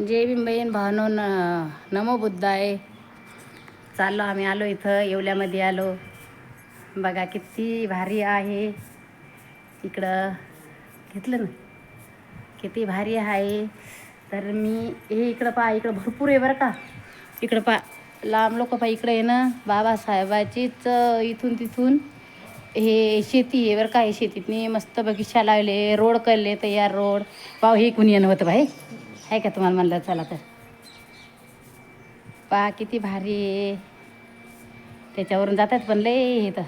जय बिंबईन भानो न नमो बुद्धाय. चाललो आम्ही आलो इथं येवल्यामध्ये आलो. बघा किती भारी आहे. इकडं घेतलं ना? किती भारी आहे. तर मी हे इकडं पहा इकडं भरपूर आहे बरं का. इकडं पहा लांब लोक पहा इकडं आहे ना बाबासाहेबाचीच इथून तिथून. हे शेती आहे बरं का हे शेतीतनी मस्त बगीचा लावले रोड करले तयार रोड. पाव हे कुणी येणं होतं भाई आहे का तुम्हाला म्हणलं चला तर पहा किती भारी. आहे त्याच्यावरून जातात पण लय हे तर.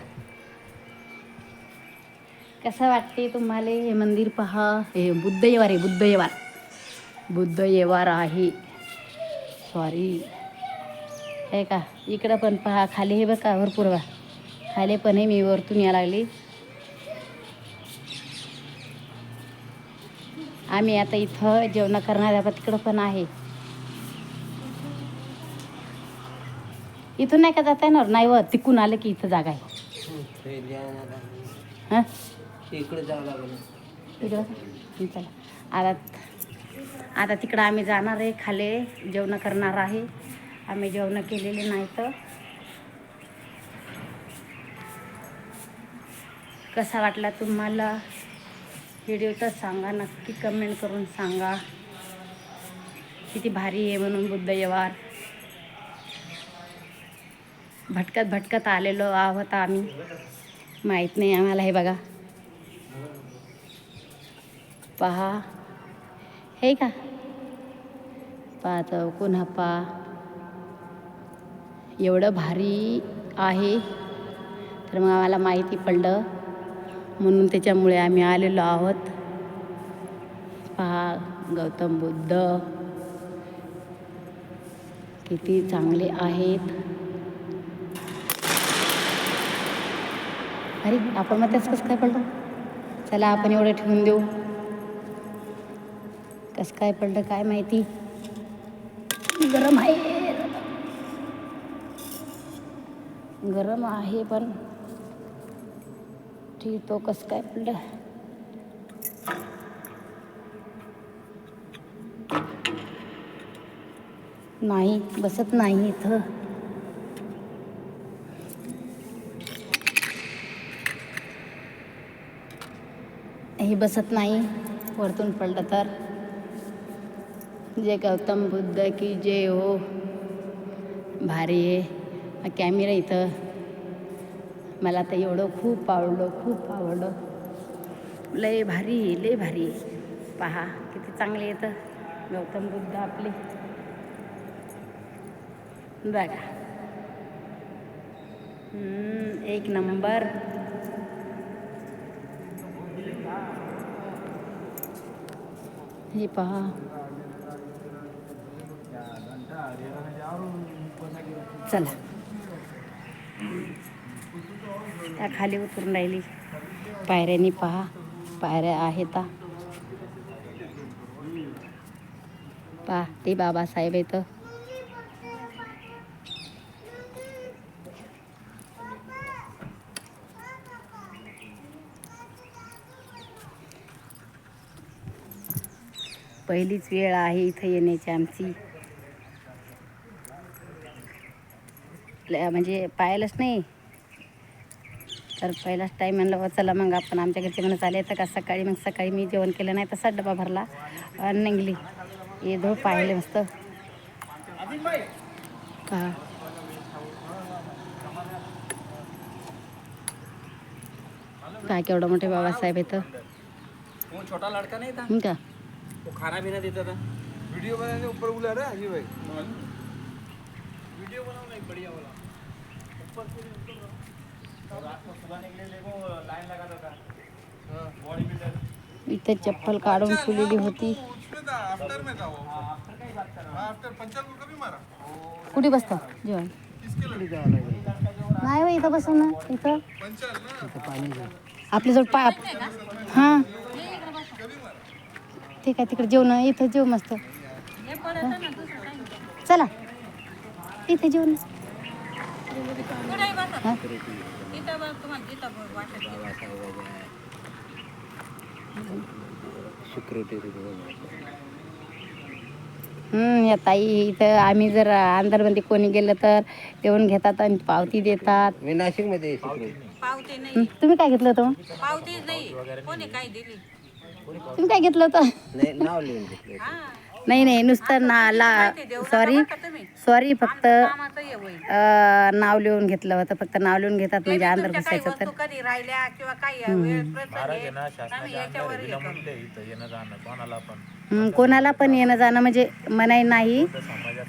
कसं वाटते तुम्हाला हे मंदिर पहा? हे बुद्ध येवार आहे बुद्ध येवार बुद्ध येवार आहे. सॉरी आहे का? इकडं पण पहा खाली हे बघा भरपूर बा खाली पण आहे मी वरतून या लागली. आम्ही आता इथं जेवण करणार आहे तिकडं पण आहे. इथून नाही का जाता येणार? नाही व तिकून आलं की इथं जागा आहे. इकडे आता आता तिकडं आम्ही जाणार आहे खाले जेवण करणार आहे. आम्ही जेवण केलेले नाही तर. कसा वाटला तुम्हाला? व्हिडिओ तर सांगा नक्की कमेंट करून सांगा. किती भारी आहे म्हणून बुद्ध यवार भटकत भटकत आलेलो आहोत आम्ही. माहीत नाही आम्हाला हे बघा. पहा. हे का? पाहतो कुन्हा पा एवढं भारी आहे. तर मग आम्हाला माहिती पडलं. म्हणून त्याच्यामुळे आम्ही आलेलो आहोत. पहा गौतम बुद्ध. किती चांगले आहेत. अरे आपण मग त्याच कसं काय पडलं? चला आपण एवढं ठेवून देऊ. कसं काय पडलं काय माहिती? गरम आहे. गरम आहे पण. ठीक तो कसं काय पडलं नाही बसत नाही इथं. हे बसत नाही वरतून पडलं तर. जय गौतम बुद्ध की जय हो. भारी आहे. कॅमेरा इथं. मला तर एवढं खूप आवडलं खूप आवडलं. लय भारी लय भारी. पहा किती चांगले येतं गौतम बुद्ध आपले. बघा. एक नंबर. हे पहा. चला. त्या खाली उतरून राहिली. पायऱ्यानी पहा. पायऱ्या आहेत पहा ते बाबासाहेब येतं पहिलीच वेळ आहे इथं येण्याची आमची. ल- म्हणजे पाहायलाच नाही. तर पहिलाच टाईम म्हणलं "वा चला मग आपण आमच्या घरचे म्हणत आले तर का सकाळी मग सकाळी मी जेवण केलं नाही तसा डबा भरला आणि निघली. हे धो पाहिले मस्त. का? काय केवढं मोठे बाबासाहेब येतं वो छोटा लड़का नहीं था हं का? वो खाना भी देता था वीडियो बनाने ऊपर बुला रहा है. भाई वीडियो बनाओ ना एक बढ़िया वाला ऊपर इथे चप्पल काढून ठेवलेली होती. कुठे बसतं? जेवण. नाही हो इथं बसून ना. इथं. आपल्याजवळ पा हां. ठीक आहे तिकडे जेवण. इथं जेव मस्त. चला. इथे जेवण. या ताई इथं आम्ही जर अंधारमध्ये कोणी गेलं तर येऊन घेतात आणि पावती देतात. मी नाशिकमध्ये शिकलो पावते नाही. हं, तुम्ही काय घेतलं होतं? पावते नाही. कोणी काय दिली? तुम्ही काय घेतलं होतं? नाही नाव लिहून घेतलं हा नाही नाही नुसतं ना ला सॉरी सॉरी फक्त अं, नाव लिहून घेतलं होतं. फक्त नाव लिहून घेतात म्हणजे काही बसायचं तर. कधी राहिल्या किंवा काही वेळ प्रसंग? आहे, आम्ही याच्यावर करू. इथं येणं जाणं कोणाला पण. कोणाला पण येणं जाणं म्हणजे मनाई नाही.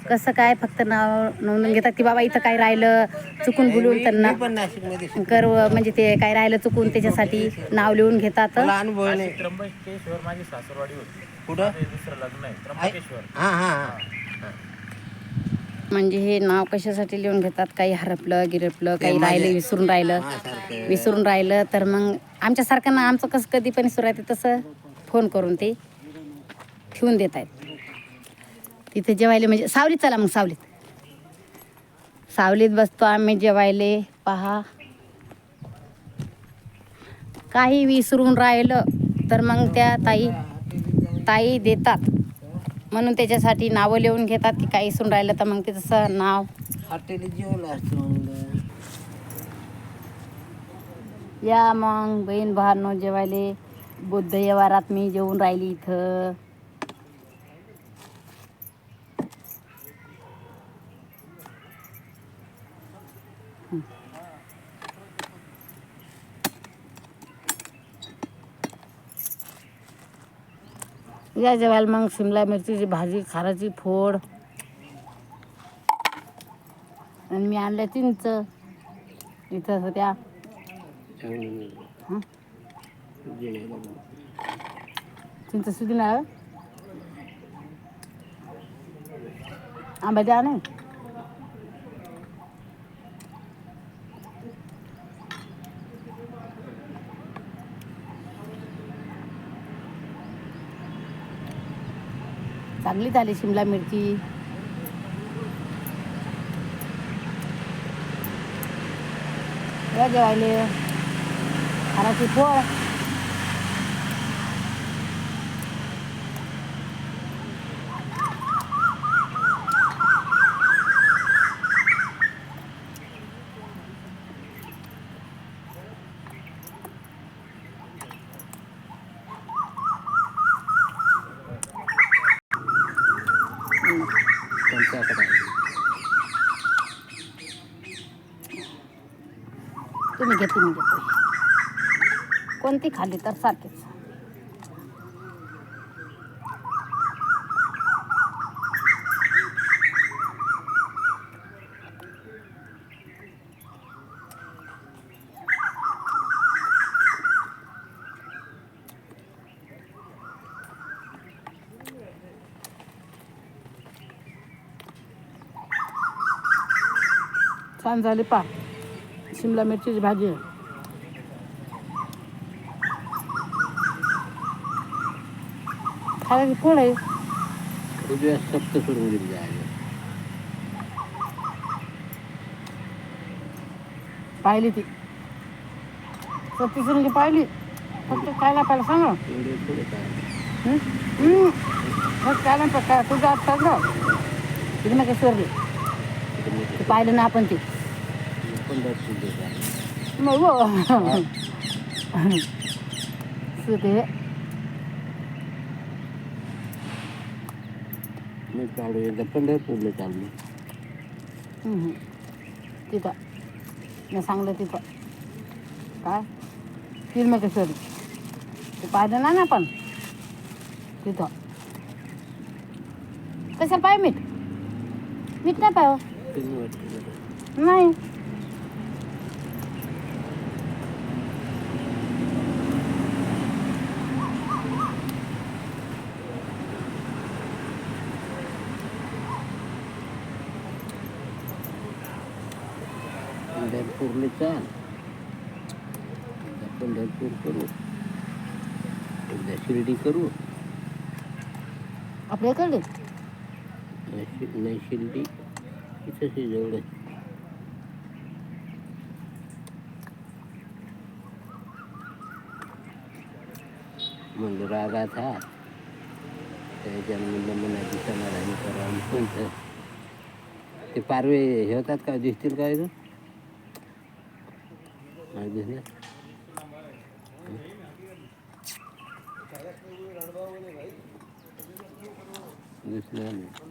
कसं काय फक्त नाव नोंदून घेतात की बाबा इथं काय राहिलं चुकून बोलून तर ना पण नाशिकमध्ये शिकलो. कर म्हणजे ते काय राहिलं चुकून त्याच्यासाठी नाव लिहून घेतात. मला अनुभव नाही. त्र्यंबकेश्वर माझी सासरवाडी होती. कुठं? माझं दुसरं लग्न आहे त्र्यंबकेश्वर. हा हा हा. म्हणजे हे नाव कशासाठी लिहून घेतात? काही हरपलं गिरपलं काही राहिलं विसरून राहिलं. विसरून राहिलं तर मग आमच्यासारखं ना आमचं कसं कधी पण विसरू राहते तसं? फोन करून ते. ठेवून देत आहेत. तिथे जेवायले म्हणजे सावलीत चला मग सावलीत. सावलीत बसतो आम्ही जेवायले पहा. काही विसरून राहिलं तर मग त्या ताई ताई देतात. म्हणून त्याच्यासाठी नावं लिहून घेतात की काही विसरून राहिलं तर मग त्याचं नाव. या मग बहीण भावांनो जेवायले. बुद्ध व्यवहारात मी जेवून राहिली इथं. या जेवायला मग शिमला मिरचीची भाजी खाराची फोड. आणि मी आणल्या चिंच. इथं होत्या हं? चिंच सुधी ना आंबा द्या नाही चांगली झाली शिमला मिरची. या जेवायले. खाराची पोळ. तुम्ही घेते मी घेते कोणती खाल्ली तर सारखीच. छान झाली पा शिमला मिरचीची भाजी आहे खायची फोड आहे उद्या सप्त जायला पाहिली ती सत्तीस रुपये पाहिली फक्त खायला पाहिलं सांग ना. काय. फक्त खायला तुझं आज सांग तिथे नका सोडली पाहिलं ना आपण ते पंढरपूर देतात मग वो. सुते मी काढू एकदा पंढरपूरला चाललो हं. तिथं मी सांगलं तिथं काय तिरमकेश्वरी ते पाहिलं ना ना आपण तिथं कशाला पाय मीठ मीठ नाही पाय तुम्ही वाटतं जरा. पंढरपूरला चाल पंढरपूर करू एकदा शिर्डी करू आपल्याकडे नाही शिर्डी आहे जवळ म्हणलं रागात हा त्याच्या समाधानी करा कोणतं ते पारवे हे होतात का दिसतील का इथून नाही दिसले दिसले नाही